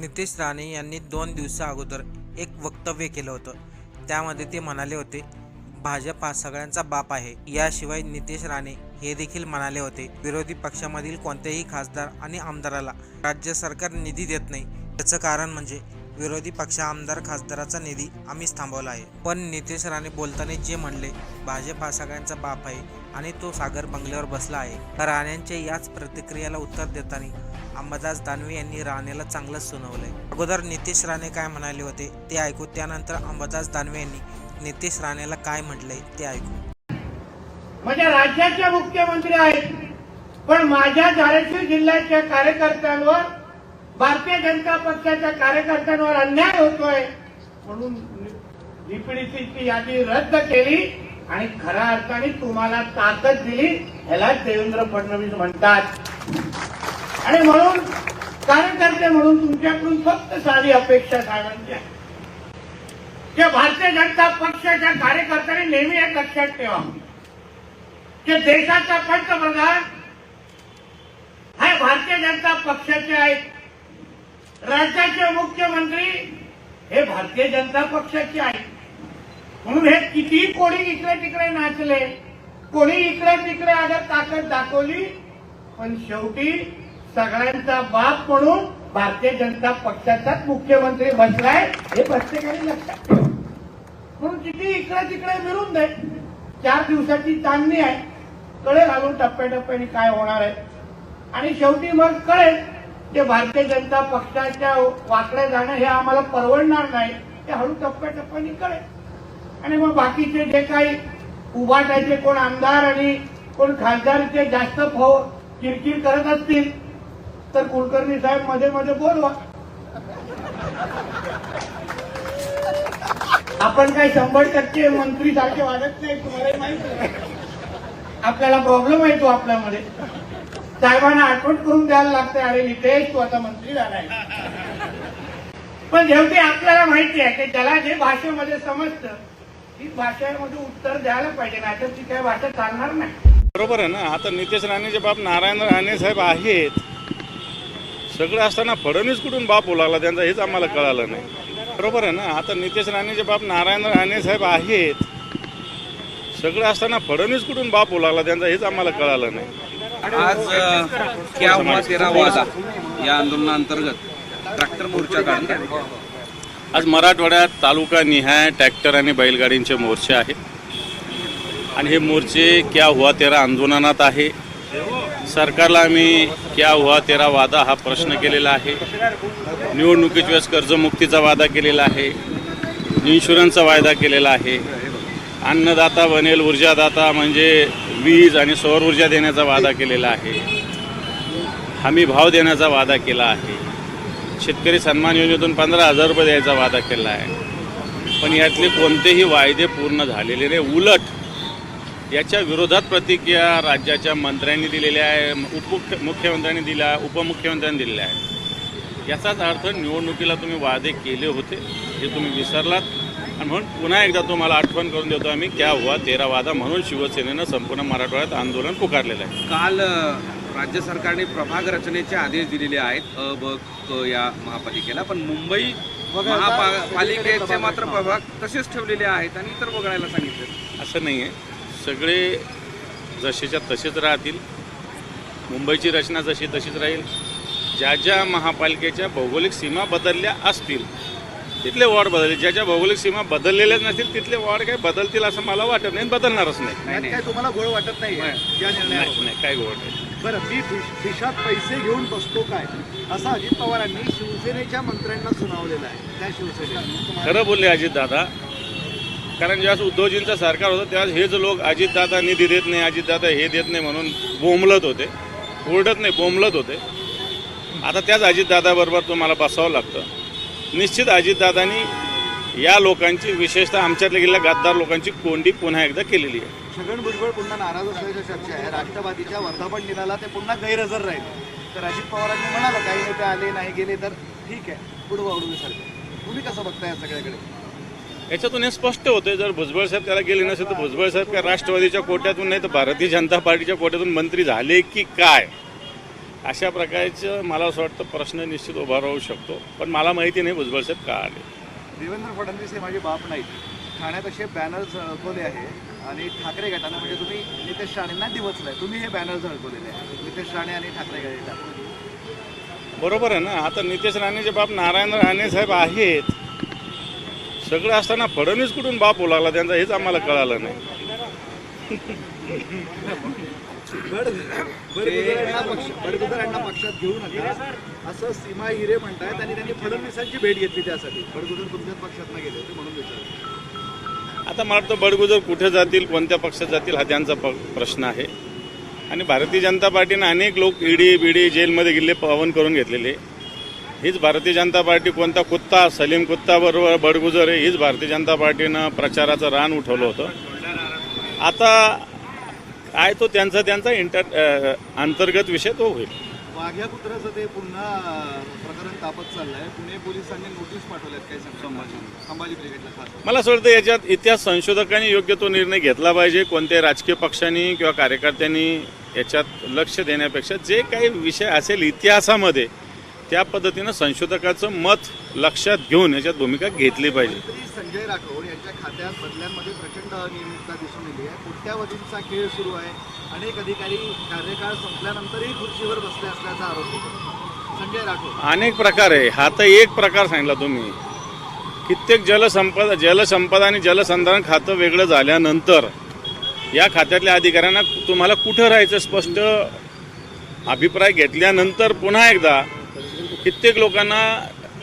नितेश राणे यांनी दोन दिवसा अगोदर एक वक्तव्य केलं होतं. त्यामध्ये ते म्हणाले होते भाजप हा सगळ्यांचा बाप आहे. याशिवाय नितेश राणे हे देखील म्हणाले होते विरोधी पक्षामधील कोणत्याही खासदार आणि आमदाराला राज्य सरकार निधी देत नाही. त्याचं कारण म्हणजे विरोधी पक्ष आमदार खासदाराचा निधी आम्हीच थांबवला आहे. पण नितेश राणे बोलताना जे म्हणले भाजप हा सगळ्यांचा बाप आहे आणि तो सागर बंगल्यावर बसला आहे. राणेंच्या याच प्रतिक्रियाला उत्तर देताना अंबादास दानवे यांनी राणेला चांगलंच सुनावलंय. अगोदर नितेश राणे काय म्हणाले होते ते ऐकू त्यानंतर अंबादास दानवे यांनी नितेश राणेला काय म्हटलंय ते ऐकू. म्हणजे राज्याचे मुख्यमंत्री आहेत पण माझ्या धाराशिव जिल्ह्याच्या कार्यकर्त्यांवर भारतीय जनता पक्षाच्या कार्यकर्त्यांवर अन्याय होतोय म्हणून डीपीडीसीची यादी रद्द केली आणि खऱ्या अर्थाने तुम्हाला ताकद दिली ह्याला देवेंद्र फडणवीस म्हणतात. आणि म्हणून कार्यकर्ते म्हणून तुमच्याकडून फक्त साधी अपेक्षा सांगायची आहे. की भारतीय जनता पक्षाच्या कार्यकर्त्यांनी नेहमी एक लक्षात ठेवा. की देशाचा पंतप्रधान हे भारतीय जनता पक्षाचे आहेत. राज्याचे मुख्यमंत्री हे भारतीय जनता पक्षाचे आहे म्हणून हे किती कोणी इकडे तिकडे नाचले कोणी इकडे तिकडे आता ताकद दाखवली पण शेवटी सगळ्यांचा बाप म्हणून भारतीय जनता पक्षाचाच मुख्यमंत्री बसलाय हे प्रत्येकाने लक्षात ठेवा. म्हणून किती इकडे तिकडे मिळून दे. चार दिवसाची चांदणी आहे. कळेल घालून टप्प्याटप्प्याने काय होणार आहे. आणि शेवटी मग कळेल ते भारतीय जनता पक्षाच्या वाकडे जाणं हे आम्हाला परवडणार नाही. ते हळू टप्प्याटप्प्याने कळेल आणि मग बाकीचे जे काही उभाटायचे कोण आमदार आणि कोण खासदारचे जास्त फो किरकिर करत असतील तर कुलकर्णी साहेबमध्ये मध्ये बोलवा. आपण काही शंभर टक्के मंत्री सारखे वागत नाही तुम्हाला माहिती आपल्याला प्रॉब्लेम येतो आपल्यामध्ये. साहेबांना आठवण करून द्यायला लागते अरे नितेश तू आता मंत्री झालाय. पण शेवटी आपल्याला माहिती आहे की त्याला जे भाषेमध्ये समजतं ती भाषेमध्ये उत्तर द्यायला पाहिजे नाही ती काही भाषा चालणार नाही. बरोबर आहे ना? आता नितेश राणेचे बाप नारायण राणे साहेब आहेत सगळं असताना फडणवीस कुठून बाप ओलागला त्यांचा हेच आम्हाला कळालं नाही. बरोबर आहे ना? आता नितेश राणेचे बाप नारायण राणे साहेब आहेत सगळं असताना फडणवीस कुठून बाप ओलागला त्यांचा हेच आम्हाला कळालं नाही. आज क्या हुआ तेरा वादा? या आंदोलनाअंतर्गत ट्रॅक्टर मोर्चा काढण्यात आज मराठवाड्यात तालुका निहाय ट्रॅक्टर आणि बैलगाडींचे मोर्चे आहेत आणि हे मोर्चे क्या हुआ तेरा आंदोलनात आहे. सरकारला आम्ही क्या हुआ तेरा वादा हा प्रश्न केलेला आहे. निवडणुकीच्या वेळेस कर्जमुक्तीचा वादा केलेला आहे. इन्शुरन्सचा वायदा केलेला आहे. अन्नदाता बनेल ऊर्जादाता म्हणजे वीज आणि सौर ऊर्जा देण्याचा वादा केलेला आहे. हमी भाव देण्याचा वादा केला आहे. शेतकरी सन्मान योजनेतून पंधरा हजार रुपये द्यायचा वादा केला आहे. पण यातले कोणतेही वायदे पूर्ण झालेले नाही. उलट याच्या विरोधात प्रतिक्रिया राज्याच्या मंत्र्यांनी दिलेल्या आहे उपमुख्य मुख्यमंत्र्यांनी दिल्या उपमुख्यमंत्र्यांनी दिलेल्या आहे याचाच अर्थ निवडणुकीला तुम्ही वादे केले होते हे तुम्ही विसरलात. आणि म्हणून पुन्हा एकदा तुम्हाला आठवण करून देतो आम्ही क्या हुआ तेरा वादा म्हणून शिवसेनेनं संपूर्ण मराठवाड्यात आंदोलन पुकारलेलं आहे. काल राज्य सरकारने प्रभाग रचनेचे आदेश दिलेले आहेत अ ब क या महापालिकेला पण मुंबई महापालिकेचे मात्र प्रभाग तसेच ठेवलेले आहेत आणि इतर वगळायला सांगितले. असं नाही आहे. सगळे जसेच्या तसेच राहतील. मुंबईची रचना जशी तशीच राहील. ज्या ज्या महापालिकेच्या भौगोलिक सीमा बदलल्या असतील तिथले वॉर्ड बदलले. ज्या ज्या भौगोलिक सीमा बदललेल्याच नसतील तिथले वॉर्ड काही बदलतील असं मला वाटत नाही बदलणारच नाही. काय तुम्हाला गोळ वाटत नाही. या नाही निर्णयावर. नाही काय गोड नाही. बरं मी खिश- खिशात पैसे घेऊन बसतो काय? असं अजित पवारांनी शिवसेनेच्या मंत्र्यांना सुनावलेलं आहे त्या शिवसेनेला. खरं बोलले अजितदादा कारण ज्यावेळेस उद्धवजींचं सरकार होतं त्यावेळेस हेच लोक अजितदादा निधी देत नाही अजितदादा हे देत नाही म्हणून बोंबलत होते. ओरडत नाही बोंबलत होते. आता त्याच अजितदादाबरोबर तुम्हाला बसावं लागतं. निश्चित अजितदादांनी या लोकांची विशेषतः आमच्यातल्या गेलेल्या गद्दार लोकांची कोंडी पुन्हा एकदा केलेली आहे. छगन भुजबळ पुन्हा नाराज असल्याची चर्चा आहे. राष्ट्रवादीच्या वर्धापन दिनाला ते पुन्हा गैरहजर राहिले. तर अजित पवारांनी म्हणाला काही नेते आले नाही गेले तर ठीक आहे पुढं वाढवण्यासारखं तुम्ही कसं बघताय या सगळ्याकडे? याच्यातून हे स्पष्ट होते जर भुजबळ साहेब त्याला गेले नसेल तर भुजबळ साहेब काय राष्ट्रवादीच्या कोट्यातून नाही तर भारतीय जनता पार्टीच्या कोट्यातून मंत्री झाले की काय? अशा प्रकारचं मला असं वाटतं प्रश्न निश्चित उभा राहू शकतो. पण मला माहिती नाही भुजबळ साहेब का आले. देवेंद्र फडणवीस हे माझे बाप नाहीत. ठाण्यात असे बॅनर झळकवले आहे आणि ठाकरे गटानं म्हणजे तुम्ही नितेश राणेंना डिवचलाय तुम्ही हे बॅनर झळकवलेले आहे नितेश राणे आणि ठाकरे गटात. बरोबर आहे ना? आता नितेश राणेचे बाप नारायण राणे साहेब आहेत. सगळं असताना फडणवीस कुठून बाप लागला? त्यांचा हेच आम्हाला कळालं नाही. बडगुजरांना पक्ष बडगुजरांना पक्षात घेऊ नका. असं सीमा हिरे म्हणतायत आणि त्यांनी फडणवीसांची भेट घेतली त्यासाठी. बडगुजर तुमच्याच पक्षात गेले होते म्हणून विचारलं. आता मला वाटतं बडगुजर कुठे जातील कोणत्या पक्षात जातील हा त्यांचा प प्रश्न आहे. आणि भारतीय जनता पार्टीनं अनेक लोक ईडी बीडी जेलमध्ये गेले पावन करून घेतलेले. हीच भारतीय जनता पार्टी कोणता कुत्ता सलीम कुत्ता बरोबर बडगुजर आहे हीच भारतीय जनता पार्टीनं प्रचाराचं रान उठवलं होतं. आता काय तो त्यांचा त्यांचा इंटर अंतर्गत विषय तो होईल. वाघ्या कुत्र्याचं ते पुन्हा प्रकरण तापत चाललंय. पुणे पोलिसांनी नोटीस पाठवल्यात काही संभाजी. संभाजी ब्रिगेडला खास मला असं वाटतं याच्यात इतिहास संशोधकांनी योग्य तो निर्णय घेतला पाहिजे. कोणत्याही राजकीय पक्षांनी किंवा कार्यकर्त्यांनी याच्यात लक्ष देण्यापेक्षा जे काही विषय असेल इतिहासामध्ये त्या पद्धतीनं संशोधकाचं मत लक्षात घेऊन याच्यात भूमिका घेतली पाहिजे. संजय राठोड यांच्या खात्यात बदल्यांमध्ये प्रचंड अनियमितता दिसून येते आहे. कोट्यावधींचा खेळ सुरू आहे. अनेक अधिकारी कार्यकाळ संपल्यानंतरही खुर्चीवर बसले असल्याचा आरोप होतो. संजय राठोड. अनेक प्रकार आहे. हा तर एक प्रकार सांगितला तुम्ही. कित्येक जलसंपदा जलसंपदा आणि जलसंधारण खातं वेगळं झाल्यानंतर या खात्यातल्या अधिकाऱ्यांना तुम्हाला कुठं राहायचं स्पष्ट अभिप्राय घेतल्यानंतर पुन्हा एकदा कित्येक लोकांना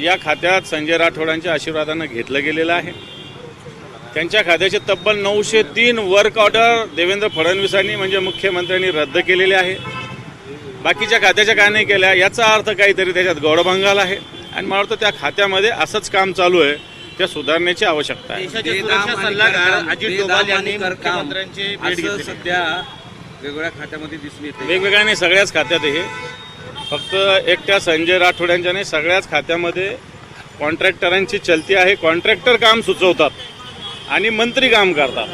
या खात्यात संजय राठोडांच्या आशीर्वादानं घेतलं गेलेलं आहे. त्यांच्या खात्याचे तब्बल नऊशे तीन वर्क ऑर्डर देवेंद्र फडणवीसांनी म्हणजे मुख्यमंत्र्यांनी रद्द केलेले आहे. बाकीच्या खात्याच्या काय नाही केल्या याचा अर्थ काहीतरी त्याच्यात गौडबंगाल आहे. आणि मला वाटतं त्या खात्यामध्ये असंच काम चालू आहे त्या सुधारण्याची आवश्यकता आहे. सध्या वेगवेगळ्या खात्यामध्ये दिसून येते वेगवेगळ्या नाही सगळ्याच खात्यात आहे हे फक्त एकट्या संजय राठोड यांच्या नाही सगळ्याच खात्यामध्ये कॉन्ट्रॅक्टरांची चलती आहे. कॉन्ट्रॅक्टर काम सुचवतात आणि मंत्री काम करतात.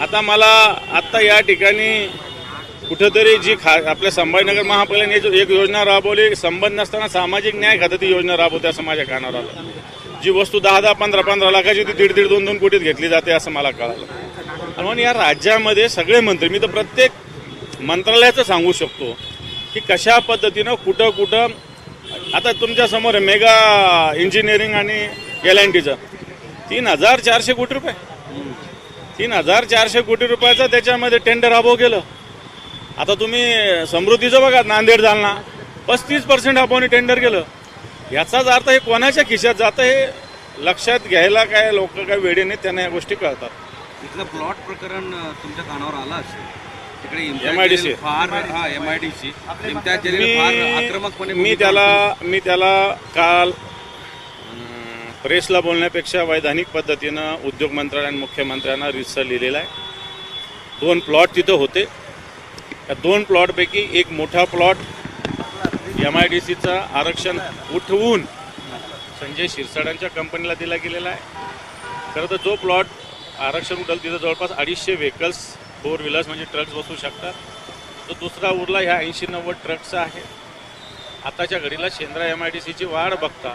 आता मला आत्ता या ठिकाणी कुठंतरी जी खा आपल्या संभाजीनगर महापालिकेने जो एक योजना राबवली संबंध नसताना सामाजिक न्याय खात्यात ती योजना राबवते असं माझ्या कानावर आलं. जी वस्तू दहा दहा पंधरा पंधरा लाखाची ती दीड दीड दोन दोन कोटीत घेतली जाते असं मला कळालं. म्हणून या राज्यामध्ये सगळे मंत्री मी तर प्रत्येक मंत्रालयाचं सांगू शकतो की कशा पद्धतीनं कुठं कुठं आता तुमच्यासमोर आहे मेगा इंजिनिअरिंग आणि एल एन टीचं तीन हजार चारशे कोटी रुपये. तीन हजार चारशे कोटी रुपयाचं त्याच्यामध्ये टेंडर अभाव केलं. आता तुम्ही समृद्धीचं बघा नांदेड जालना. पस्तीस पर्सेंट अभावने टेंडर केलं. याचाच अर्थ हे कोणाच्या खिशात जातं हे लक्षात घ्यायला काय लोक काय वेळेने त्यांना या गोष्टी कळतात. इथलं प्लॉट प्रकरण तुमच्या कानावर आलं असेल. फार हा इम्तियाज जलील फार आक्रमकपणे मी भूमिका त्याला मी त्याला काल अं, प्रेसला बोलण्यापेक्षा वैधानिक पद्धतीनं उद्योग मंत्र्यांना आणि मुख्यमंत्र्यांना रिसर लिहिलेला आहे. दोन प्लॉट तिथं होते. त्या दोन प्लॉटपैकी एक मोठा प्लॉट एम आय डी सीचं आरक्षण उठवून संजय शिरसाडांच्या कंपनीला दिला गेलेला आहे. खरं तर जो प्लॉट आरक्षण उठल तिथं जवळपास अडीचशे व्हेकल्स फोर व्हीलर्स म्हणजे ट्रक्स बसू शकतात. तो दुसरा उरला ह्या ऐंशी नव्वद ट्रक्स आहे. आताच्या घडीला शेंद्रा एम आय डी सीची वाढ बघता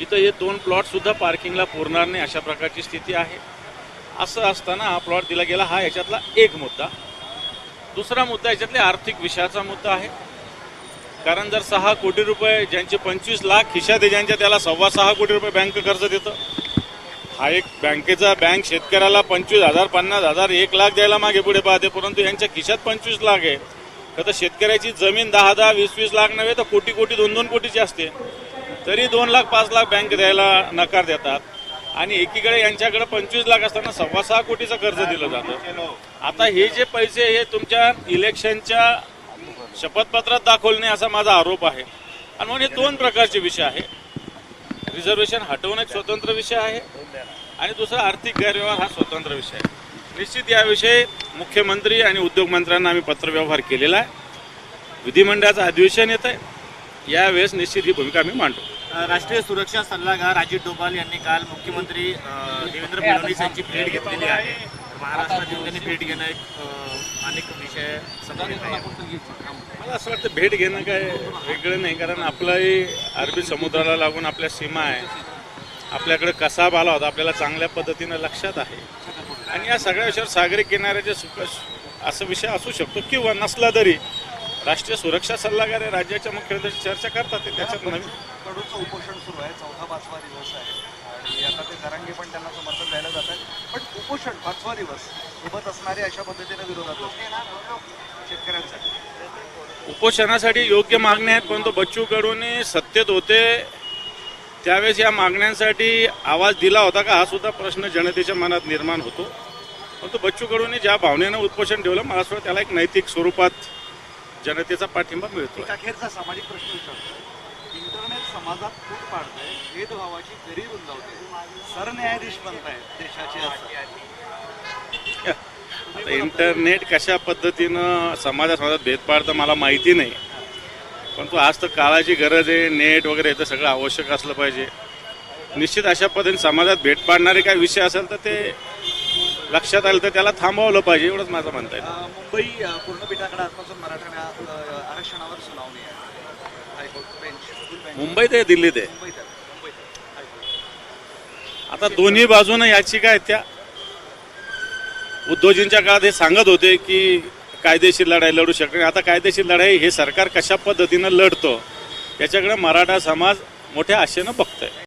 इथं हे दोन प्लॉटसुद्धा पार्किंगला पुरणार नाही अशा प्रकारची स्थिती आहे. असं असताना हा प्लॉट दिला गेला हा याच्यातला एक मुद्दा. दुसरा मुद्दा याच्यातले आर्थिक विषयाचा मुद्दा आहे. कारण जर सहा कोटी रुपये ज्यांचे पंचवीस लाख खिशात दे ज्यांच्या त्याला सव्वा सहा कोटी रुपये बँक कर्ज देतं हा एक बँकेचा बँक शेतकऱ्याला पंचवीस हजार पन्नास हजार एक लाख द्यायला मागे पुढे पाहते परंतु यांच्या खिशात पंचवीस लाख आहे. तर शेतकऱ्याची जमीन दहा दहा वीस वीस लाख नव्हे तर कोटी कोटी दोन दोन कोटीची असते. तरी दोन लाख पाच लाख बँक द्यायला नकार देतात. आणि एकीकडे यांच्याकडे पंचवीस लाख असताना सव्वा सहा कोटीचं कर्ज दिलं जातं. आता हे जे पैसे हे तुमच्या इलेक्शनच्या शपथपत्रात दाखवले नाही असा माझा आरोप आहे. आणि म्हणून हे दोन प्रकारचे विषय आहे. रिझर्वेशन हटवणं एक स्वतंत्र विषय आहे. आणि दुसरा आर्थिक गैरव्यवहार हा स्वतंत्र विषय आहे. निश्चित याविषयी मुख्यमंत्री आणि उद्योगमंत्र्यांना आम्ही पत्रव्यवहार केलेला आहे. विधिमंडळाचं अधिवेशन येत आहे. यावेळेस निश्चित ही भूमिका आम्ही मांडतो राष्ट्रीय सुरक्षा सल्लागार अजित डोभाल यांनी काल मुख्यमंत्री देवेंद्र फडणवीस यांची भेट घेतलेली आहे. महाराष्ट्रात येऊन त्यांनी भेट घेणं एक अनेक विषय मला असं वाटतं भेट घेणं काय वेगळं नाही कारण आपलाही अरबी समुद्राला लागून आपल्या सीमा आहे. आपल्याकडे कसाब आला होता आपल्याला चांगल्या पद्धतीनं लक्षात आहे. आणि या सगळ्या विषयावर सागरी किनाऱ्याचे सुख असा विषय असू शकतो किंवा नसला तरी राष्ट्रीय सुरक्षा सल्लागार हे राज्याच्या मुख्यमंत्र्यांची चर्चा करतात ते त्याच्यात नवीन कडूचं उपोषण सुरू आहे चौथा पाचवा दिवस आहे. आणि आता ते जरांगे पण त्यांना समर्थन द्यायला जात आहेत. पण उपोषण पाचवा दिवस सोबत असणारे अशा पद्धतीने विरोधात. शेतकऱ्यांसाठी. उपोषणासाठी योग्य मागण्या आहेत परंतु बच्चू कडूने सत्तेत होते. त्यावेळेस या मागण्यांसाठी आवाज दिला होता का हा सुद्धा प्रश्न जनतेच्या मनात निर्माण होतो. परंतु बच्चू कडूने ज्या भावनेनं उपोषण ठेवलं मला असं त्याला एक नैतिक स्वरूपात जनतेचा पाठिंबा मिळतो अखेरचा सामाजिक प्रश्न विचारतो समाजात फूट पाडतंय भेदभावाची दरी रुंदावते सरन्यायाधीश बनतायत देशाचे असं. इंटरनेट कशा पद्धतीनं समाजा समाजात भेद पाडतं मला माहिती नाही. परंतु आज तर काळाची गरज आहे नेट वगैरे तर सगळं आवश्यक असलं पाहिजे. निश्चित अशा पद्धतीने समाजात भेट पाडणारे काय विषय असेल तर ते लक्षात आलं तर त्याला थांबवलं पाहिजे एवढंच माझं म्हणता येईल मुंबई पूर्णपीठाकडे आजपासून मराठा मुंबईत आहे दिल्लीत आहे. आता दोन्ही बाजूनं याचिका आहेत त्या. उद्योजींच्या काळात हे सांगत होते की कायदेशीर लढाई लढू शकते आता कायदेशीर लढाई हे सरकार कशा पद्धतीनं लढतं त्याच्याकडे मराठा समाज मोठ्या आशेनं बघतोय.